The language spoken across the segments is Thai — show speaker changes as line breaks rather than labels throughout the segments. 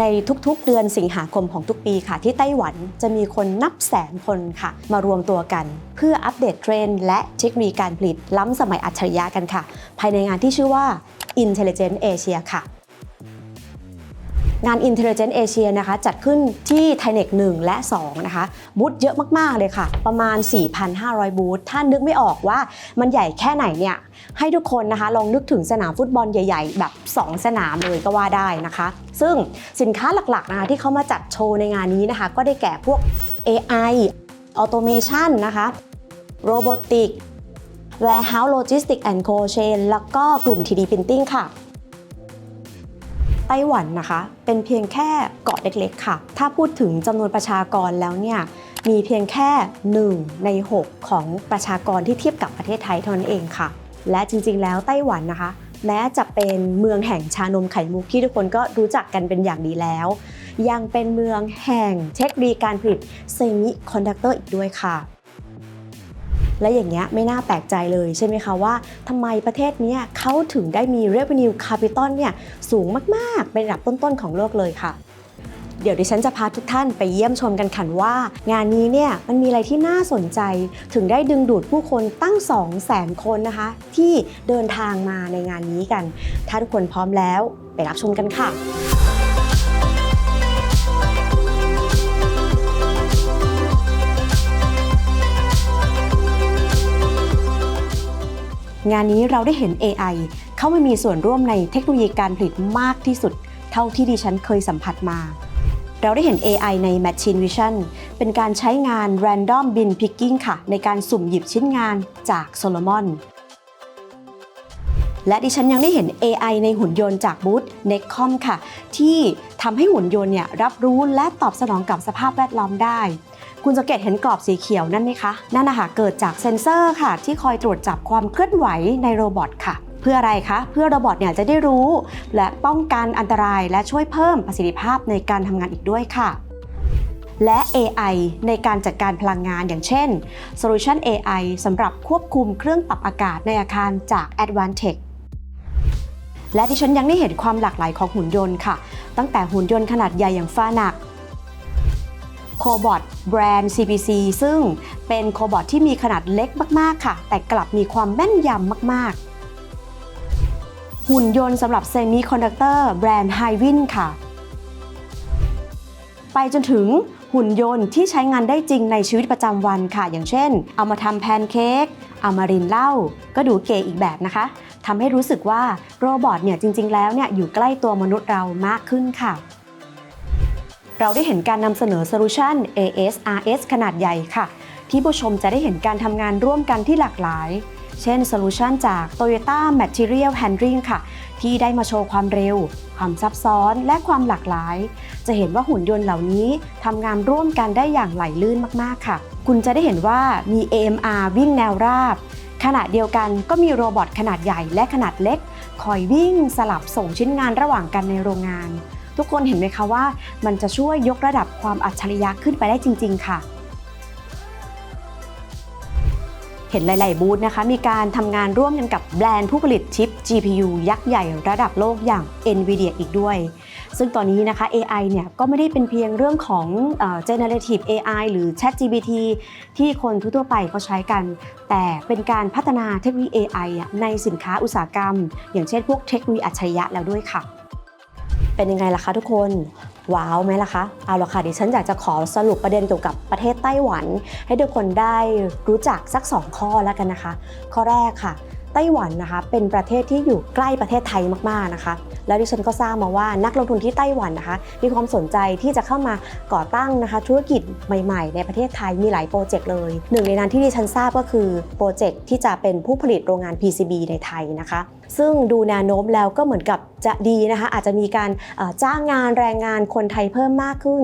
ในทุกๆ เดือนสิงหาคมของทุกปีค่ะ ที่ไต้หวันจะมีคนนับแสนคนค่ะ มารวมตัวกัน เพื่ออัปเดตเทรนด์และเทคโนโลยีการผลิตล้ำสมัยอัจฉริยะกันค่ะ ภายในงานที่ชื่อว่า Intelligent Asia ค่ะ งาน Intelligent Asia นะคะ จัดขึ้นที่ไทเน็ก1และ 2 นะคะ บูธเยอะมาก ๆ เลยค่ะ ประมาณ 4,500 บูธถ้านึกไม่ออกว่ามันใหญ่แค่ไหนเนี่ย ให้ทุกคนนะคะ ลองนึกถึงสนามฟุตบอลใหญ่ ๆ แบบ 2 สนามเลยก็ว่าได้นะคะ ซึ่งสินค้าหลัก ๆ นะคะ ที่เขามาจัดโชว์ในงานนี้นะคะ ก็ได้แก่พวก AI Automation นะคะ Robotic Warehouse Logistics and Cold Chain แล้วก็กลุ่ม 3D Printing ค่ะ ไต้หวันนะคะ เป็นเพียงแค่เกาะเล็กๆ ค่ะ ถ้าพูดถึงจำนวนประชากรแล้วเนี่ยมีเพียงแค่ 1 ใน 6 ของประชากรที่เทียบกับประเทศไทยเท่านั้นเองค่ะ และจริงๆ แล้วไต้หวันนะคะ แม้จะเป็นเมืองแห่งชานมไข่มุกที่ทุกคนก็รู้จักกันเป็นอย่างดีแล้ว ยังเป็นเมืองแห่งเทคโนโลยีการผลิตเซมิคอนดักเตอร์อีกด้วยค่ะ และอย่างเงี้ยไม่น่าแปลกใจเลยใช่ไหมคะว่าทำไมประเทศนี้เขาถึงได้มี revenue capital เนี่ยสูงมาก ๆ เป็นระดับต้น ๆ ของโลกเลยค่ะเดี๋ยวดิฉันจะพาทุกท่านไปเยี่ยมชมกันค่ะว่า งานนี้เนี่ยมันมีอะไรที่น่าสนใจ ถึงได้ดึงดูดผู้คนตั้ง 2 0 0 0 0 0คนนะคะ ที่เดินทางมาในงานนี้กัน ถ้าทุกคนพร้อมแล้ว ไปรับชมกันค่ะ งานนี้เราได้เห็น AI เข้ามามีส่วนร่วมในเทคโนโลยีการผลิตมากที่สุด เท่าที่ดิฉันเคยสัมผัสมา เราได้เห็น AI ใน Machine Vision เป็นการใช้งาน Random Bin Picking ค่ะ ในการสุ่มหยิบชิ้นงานจาก Solomon และดิฉันยังได้เห็น AI ในหุ่นยนต์จากบูธ Necom ค่ะ ที่ทำให้หุ่นยนต์เนี่ยรับรู้และตอบสนองกับสภาพแวดล้อมได้ คุณสังเกตเห็นกรอบสีเขียวนั่นไหมคะ นั่นนะคะเกิดจากเซ็นเซอร์ค่ะ ที่คอยตรวจจับความเคลื่อนไหวในโรบอทค่ะ เพื่ออะไรคะ เพื่อโรบอทเนี่ยจะได้รู้ และป้องกันอันตรายและช่วยเพิ่มประสิทธิภาพในการทำงานอีกด้วยค่ะและ AI ในการจัดการพลังงานอย่างเช่น Solution AI สำหรับควบคุมเครื่องปรับอากาศในอาคารจาก Advantech และที่ฉันยังได้เห็นความหลากหลายของหุ่นยนต์ค่ะ ตั้งแต่หุ่นยนต์ขนาดใหญ่อย่างฟาหนักโคบอทแบรนด์ CPC ซึ่งเป็นโคบอทที่มีขนาดเล็กมาก ๆ ค่ะ แต่กลับมีความแม่นยำมาก ๆ หุ่นยนต์สำหรับเซมิคอนดักเตอร์แบรนด์ h i วินค่ะ ไปจนถึงหุ่นยนต์ที่ใช้งานได้จริงในชีวิตประจำวันค่ะ อย่างเช่น เอามาทำแพนเค้กเอามารินเหล้าก็ดูเก๋อีกแบบนะคะ ทำให้รู้สึกว่าโรบอทเนี่ยจริง ๆ แล้วเนี่ยอยู่ใกล้ตัวมนุษย์เรามากขึ้นค่ะ เราได้เห็นการนำเสนอโซลูชัน ASRS ขนาดใหญ่ค่ะ ที่ผู้ชมจะได้เห็นการทำงานร่วมกันที่หลากหลาย เช่นโซลูชันจาก Toyota Material Handling ค่ะ ที่ได้มาโชว์ความเร็ว ความซับซ้อนและความหลากหลาย จะเห็นว่าหุ่นยนต์เหล่านี้ทำงานร่วมกันได้อย่างไหลลื่นมากๆค่ะ คุณจะได้เห็นว่ามี AMR วิ่งแนวราบ ขณะเดียวกันก็มีโรบอทขนาดใหญ่และขนาดเล็ก คอยวิ่งสลับส่งชิ้นงานระหว่างกันในโรงงาน ทุกคนเห็นไหมคะว่า มันจะช่วยยกระดับความอัจฉริยะขึ้นไปได้จริง ๆ ค่ะ เห็นหลาย ๆ บูธนะคะ มีการทำงานร่วมกันกับแบรนด์ผู้ผลิตชิป GPU ยักษ์ใหญ่ระดับโลกอย่าง NVIDIA อีกด้วย ซึ่งตอนนี้นะคะ AI เนี่ยก็ไม่ได้เป็นเพียงเรื่องของ generative AI หรือ ChatGPT ที่คนทั่วๆไปเขาใช้กัน แต่เป็นการพัฒนาเทคโนโลยี AI ในสินค้าอุตสาหกรรม อย่างเช่นพวกเทคโนโลยีอัจฉริยะแล้วด้วยค่ะเป็นยังไงล่ะคะทุกคน ว้าวไหมล่ะคะ เอาละค่ะดิฉันอยากจะขอสรุปประเด็นเกี่ยวกับประเทศไต้หวัน ให้ทุกคนได้รู้จักสัก 2 ข้อแล้วกันนะคะ ข้อแรกค่ะไต้หวันนะคะเป็นประเทศที่อยู่ใกล้ประเทศไทยมากๆนะคะ แล้วดิฉันก็ทราบมาว่านักลงทุนที่ไต้หวันนะคะ มีความสนใจที่จะเข้ามาก่อตั้งนะคะ ธุรกิจใหม่ๆ ในประเทศไทยมีหลายโปรเจกต์เลย หนึ่งในนั้นที่ดิฉันทราบก็คือโปรเจกต์ที่จะเป็นผู้ผลิตโรงงาน PCB ในไทยนะคะซึ่งดูแนวโน้มแล้วก็เหมือนกับจะดีนะคะอาจจะมีการจ้างงานแรงงานคนไทยเพิ่มมากขึ้น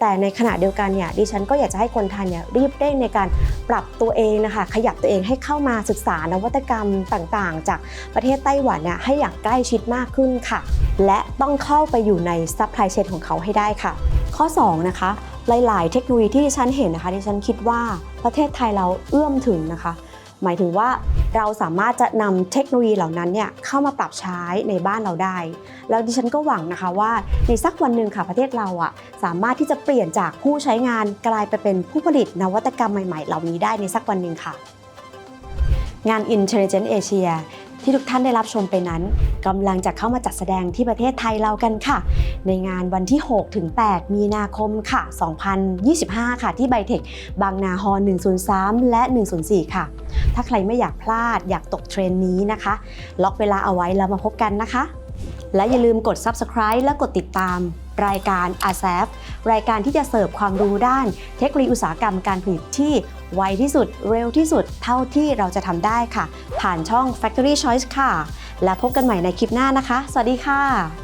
แต่ในขณะเดียวกันเนี่ยดิฉันก็อยากจะให้คนไทยเนี่ยรีบเร่งในการปรับตัวเองนะคะขยับตัวเองให้เข้ามาศึกษานวัตกรรมต่างๆ จากประเทศไต้หวันเนี่ยให้อย่างใกล้ชิดมากขึ้นค่ะ และต้องเข้าไปอยู่ในซัพพลายเชนของเขาให้ได้ค่ะ ข้อ 2 นะคะหลาย ๆ เทคโนโลยีที่ดิฉันเห็นนะคะดิฉันคิดว่าประเทศไทยเราเอื้อมถึงนะคะ หมายถึงว่าเราสามารถจะนำเทคโนโลยีเหล่านั้นเนี่ยเข้ามาปรับใช้ในบ้านเราได้ แล้วดิฉันก็หวังนะคะว่าในสักวันหนึ่งค่ะประเทศเราอะสามารถที่จะเปลี่ยนจากผู้ใช้งานกลายไปเป็นผู้ผลิตนวัตกรรมใหม่ๆ เหล่านี้ได้ในสักวันหนึ่งค่ะ งาน Intelligent Asia ที่ทุกท่านได้รับชมไปนั้นกำลังจะเข้ามาจัดแสดงที่ประเทศไทยเรากันค่ะ ในงานวันที่ 6 ถึง 8 มีนาคมค่ะ 2025 ค่ะ ที่ไบเทคบางนาฮอล103 และ 104 ค่ะ ถ้าใครไม่อยากพลาดอยากตกเทรนด์นี้นะคะ ล็อกเวลาเอาไว้แล้วมาพบกันนะคะ และอย่าลืมกด subscribe และกดติดตาม รายการ a s a f รายการที่จะเสิร์ฟความรู้ด้านเทคโนโลยีอุตสาหกรรมการผลิตที่ไวที่สุดเร็วที่สุดเท่าที่เราจะทำได้ค่ะ ผ่านช่อง Factory Choice ค่ะ และพบกันใหม่ในคลิปหน้านะคะ สวัสดีค่ะ